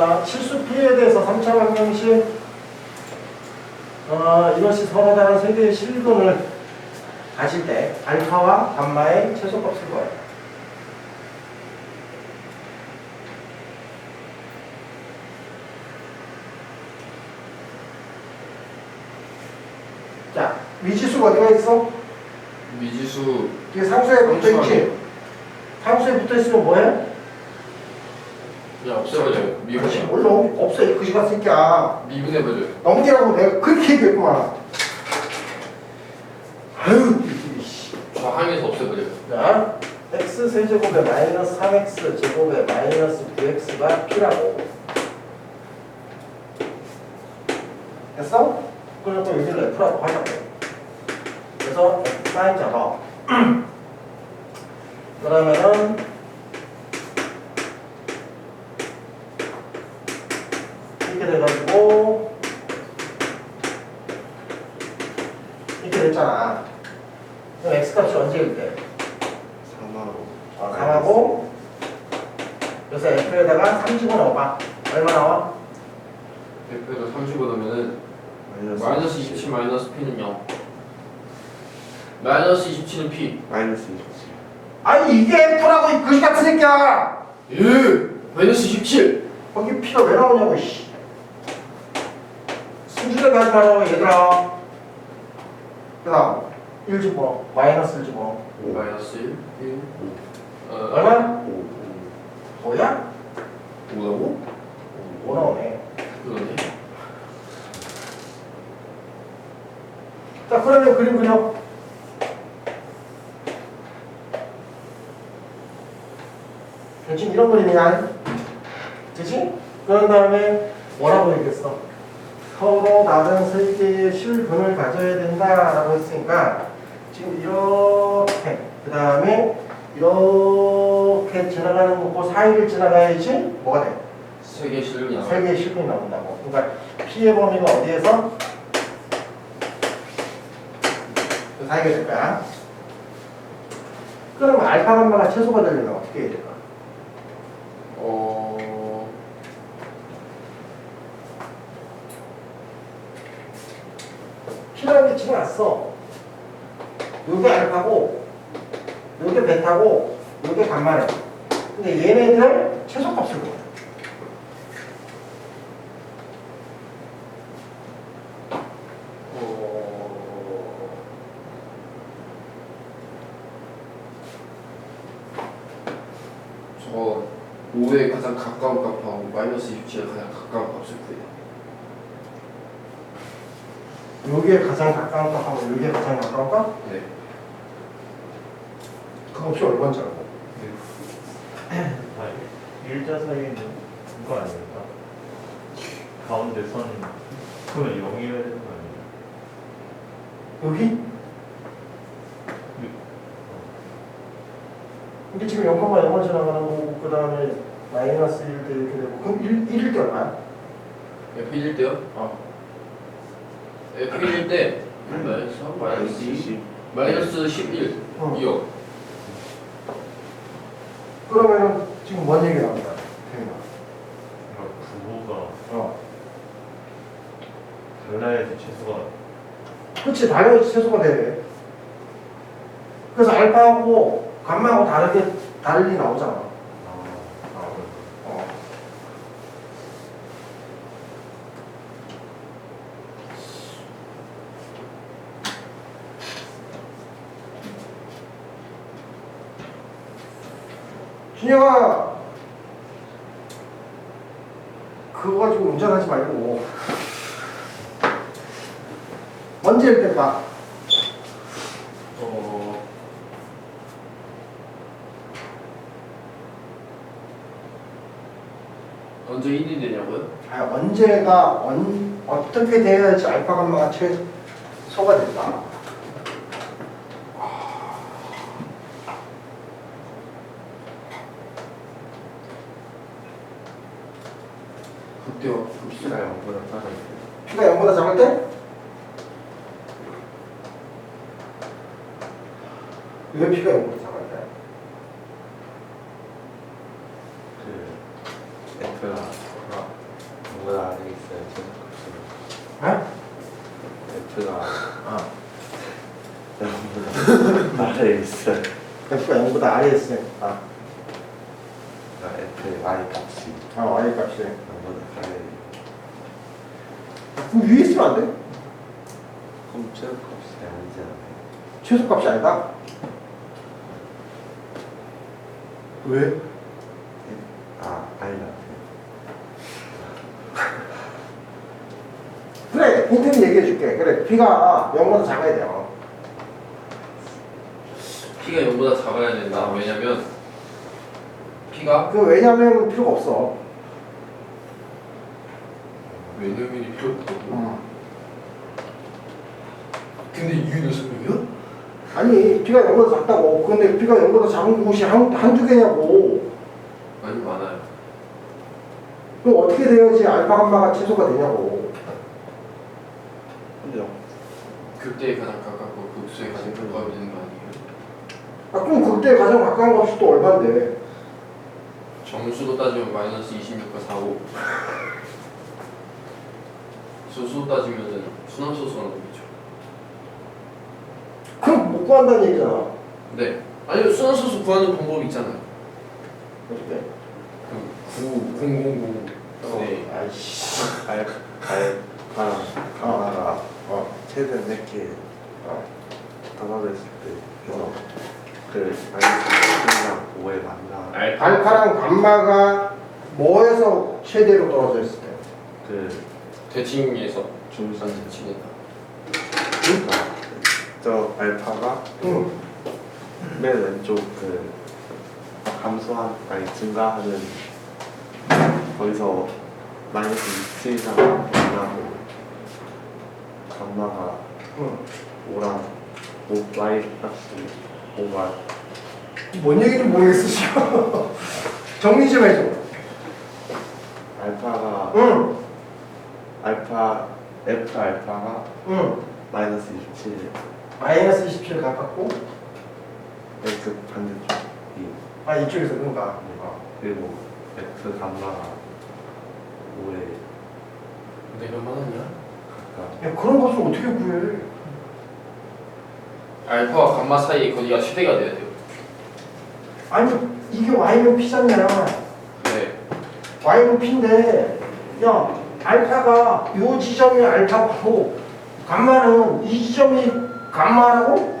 자, 실수 P에 대해서 3차 방정식 어, 이것이 서로 다른 세 개의 실근을 가질 때 알파와 감마의 최소값을 구해요. 자, 미지수가 어디가 있어? 미지수 이게 상수에 붙어 있지? 상수에 붙어 있으면 뭐해? 그냥 없애버려요. 그렇지, 미분해. 물론 없어 이 거지가 새끼야. 미분해버려요. 넘기라고 내가 그렇게 얘기했구만. 아유, 씨. 좌항에서 없애버려요. 자, x 세제곱에 마이너스 3x 제곱에 마이너스 9x가 p라고. 됐어? 그래서 여기를 f라고 하자고. 그래서 x 사인 잡아. 그러면은 이렇게 돼가지고 이렇게 됐잖아. 그럼 x 값이 언제일 때? 3하고 어, 3하고 그래서 F에다가 30을 넣어봐 얼마 나와? 30 넣으면은 마이너스 마이너스 27 마이너스 P는 0. 마이너스 27은 P. 마이너스 27 아니 이게 F라고 이 거지 같은 새끼야 예! 마이너스 27! 거기 P가 왜 나오냐고 씨 순수하게 하지 말라고 얘들아 그 다음 1 집어 마이너스 1 집어 마이너스 1, 1. 어, 얼마? 5 뭐야? 뭐라고? 5 나오네 그러네. 자 그러면 그림 그려 대충 이런 그림이야 그치? 그런 다음에 뭐라고 얘기했어? 서로 다른 세 개의 실근을 가져야 된다라고 했으니까 지금 이렇게 그 다음에 이렇게 지나가는 거고 사이를 지나가야지 뭐가 돼? 세개 실력이 나와. 세 개의 실근이 나온다고 그러니까 P의 범위가 어디에서? 그 사이가 될 거야 그러면 알파 감마가 최소가 되려면 어떻게 해야 될까? 어... P라는 게 지금 왔어 요게 알파고 요게 베타고 요게 감마래 근데 얘네들 최소값을 구해 어... 저 5에 가장 가까운 값하고 마이너스 27에 가장 가까운 값을 구해요. 요게 가장 가까운 값하고 요게 가장 가까운 값? 네. 그 값이 얼마인 줄 알고 아니, 일자 사이에 있는 거 아닙니까? 가운데 선 그러면 0이어야 되는 거 아니에요? 여기? 이게 지금 0,0만 0만 지나가는 거고 그 다음에 마이너스 1 대 이렇게 되고 그럼 1, 1일 때 얼마야? F1일 때요? 어. F1일 때 마이너스 3, 마이너스 2, 마이너스 11, 어. 2요. 그러면은 지금 뭔 얘기? 태민아. 그러니까 부호가 어. 달라야지 최소가 그치 당연히 최소가 돼. 그래서 알파하고 감마하고 다르게 달리 나오잖아. 아, 어. 준영아 그거 가지고 운전하지 말고 먼지 일 때 봐. 어... 언제 1이 되냐고요? 아, 언제가 언, 어떻게 돼야지 알파 감마가 최소가 된다. 그때요. P가 0보다 작을 때 P가 0보다 작을 때? 왜 P가 0보다 응? F가 어. 여러분보다 아래에 있어요. F가 0보다 아래에 있으니까. 그러니까 F의 I 값이 아, Y 값이. 0보다 아래에 그럼 위에 있으면 안 돼? 그럼 최소값이 아니지 않아요? 최소값이 아니다? 왜? 힌트는 얘기해 줄게 그래 B가 0보다 작아야 돼요 P가 0보다 작아야 된다. 왜냐면 P가 그 왜냐면 필요가 없어 왜냐면이 필요 없다고. 음. 근데 이유는 설명이야? 아니 B가 0보다 작다고 근데 B가 0보다 작은 곳이 한, 한두 개냐고 아니 많아요. 그럼 어떻게 돼야지 알파 감마가 최소가 되냐고 근데 극대에 가장 가깝고 극소에 가장 가까워야 되는 거 아니에요? 아 그럼 그때 가장 가까운 값이 또 얼마인데? 정수로 따지면 마이너스 26과 45 소수로 따지면은 순환소수가 나오겠죠. 그럼 못 구한다는 얘기잖아. 네. 아니 순환소수 구하는 방법이 있잖아요. 어떻게? 그 9, 0, 0, 0 네. 아이씨. 알 알파랑 가마가 어. 최대 몇개 어. 떨어졌을 때 그래서 그 마이너스 5에 만나 알파 알파랑 감마가 뭐에서 최대로 떨어져 있을 때? 그 대칭에서 중산 대칭이다 그러니까 저 알파가 응. 맨 왼쪽 그 감소한 아니 증가하는 거기서 마이너스 2 이상 만나고 5랑 5 y 값이 5가 뭔 얘기인지 모르겠어 지금. 정리 좀 해줘. 알파가 응. 알파 F 알파가 응. 마이너스 27 마이너스 27 가깝고 X 반대쪽이 아 이쪽에서 그런가. 어. 그리고 F 감마가 5에 내가 많았냐? 가까 야 그런 것을 어떻게 구해? 알파와 감마 사이의 거리가 최대가 돼야 돼요 아니 이게 y는 p잖냐. 네 y는 p인데 야 알파가 요 지점이 알파고 감마는 이 지점이 감마라고?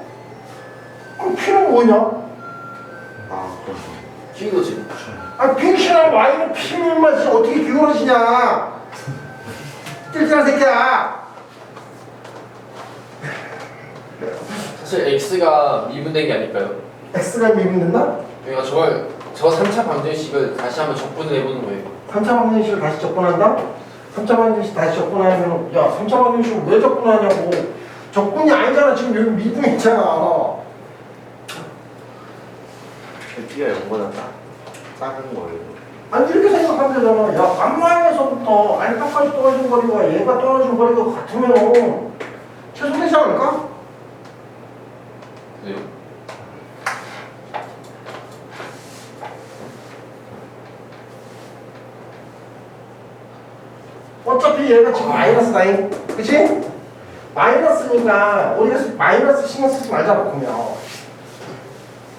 그럼 p는 뭐냐? 아 그래서 키거지 아 핑크랑 y는 p는 맛이 어떻게 기울어지냐? 뜰뜰한 새끼야. 사실 X가 미분된 게 아닐까요? x가 미분된다? 그러니까 저걸 저 3차 방정식을 다시 한번 적분을 해보는 거예요 3차 방정식을 다시 접근한다? 3차 방정식 다시 접근하면 야 3차 방정식을 왜 접근하냐고 접근이 아니잖아 지금 여기 미분 있잖아 T가 0보다 작, 작은 거예요 아니 이렇게 생각하면 되잖아 야 감마에서부터 알파까지 떨어진 거리가 얘가 떨어진 거리가 같으면 최소되지 않을까? 네 어차피 얘가 지금 마이너스 나인 그치? 마이너스니까 우리가 마이너스 신경 쓰지 말자고 보면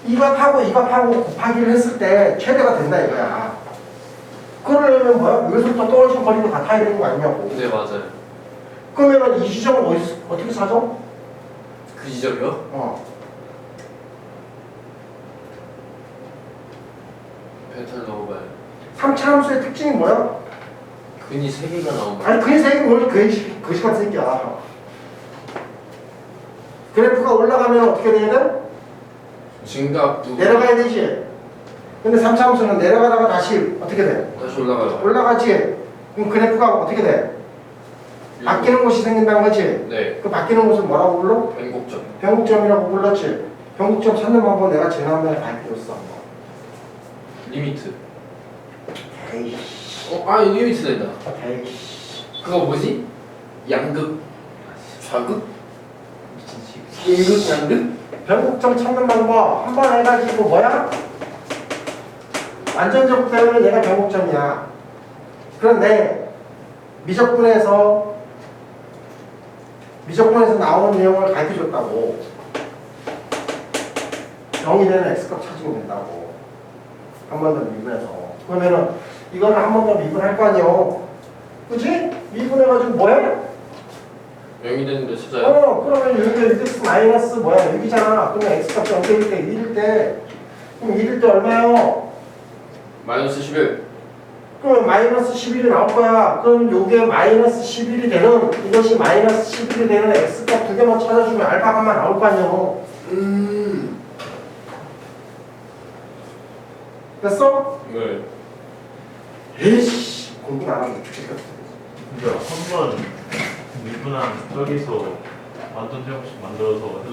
이값하고 이값하고 곱하기를 했을 때 최대가 된다 이거야 그러려면 뭐야? 여기서부터 떨어진 거리가 같아야 되는 거 아니냐고 네 맞아요 그러면 이 지점은 어디, 어떻게 사죠? 그 지점이요? 어. 펜탈 넣어봐요. 3차 함수의 특징이 뭐야? 근이 3개가 나온 거예요 아니 그의 색이 뭘 그의 거시 같은 새끼야. 그래프가 올라가면 어떻게 돼야 돼? 증가 두 내려가야 되지. 근데 3차 함수는 내려가다가 다시 어떻게 돼? 다시 올라가요. 올라가지. 그럼 그래프가 어떻게 돼? 바뀌는 곳이 생긴다는 거지? 네. 그 바뀌는 곳을 뭐라고 불러? 변곡점. 변곡점이라고 불렀지. 변곡점 찾는 방법 내가 지난번에 가르쳐줬어 리미트 에이씨 어? 아 리미트 된다 에이씨 그거 뭐지? 양극 좌극? 임극 양극? 변곡점 찾는 방법 한 번 해가지고 뭐야? 완전적 때문에 얘가 변곡점이야. 그런데 미적분에서 미적분에서 나오는 내용을 가르쳐줬다고. 0이 되는 x값 찾으면 된다고. 한 번 더 미분해서. 그러면은 이거를 한 번 더 미분할 거 아니에요. 그지? 미분해가지고 뭐야? 0이 되는데 찾아요? 어, 그러면 여기가 x 마이너스 뭐야? 6이잖아. 그러면 x값 0일 때 1일 때 그럼 1일 때 얼마요? 마이너스 11 그러면 마이너스 11이 나올 거야. 그럼 요게 마이너스 11이 되는 이것이 마이너스 11이 되는 x값 두 개만 찾아주면 알파값만 나올 거 아니에요. 음 됐어? 네 에이씨 공부 안 하면 죽겠다. 근데 한번 미분한 저기서 완전 제곱식 만들어서 해도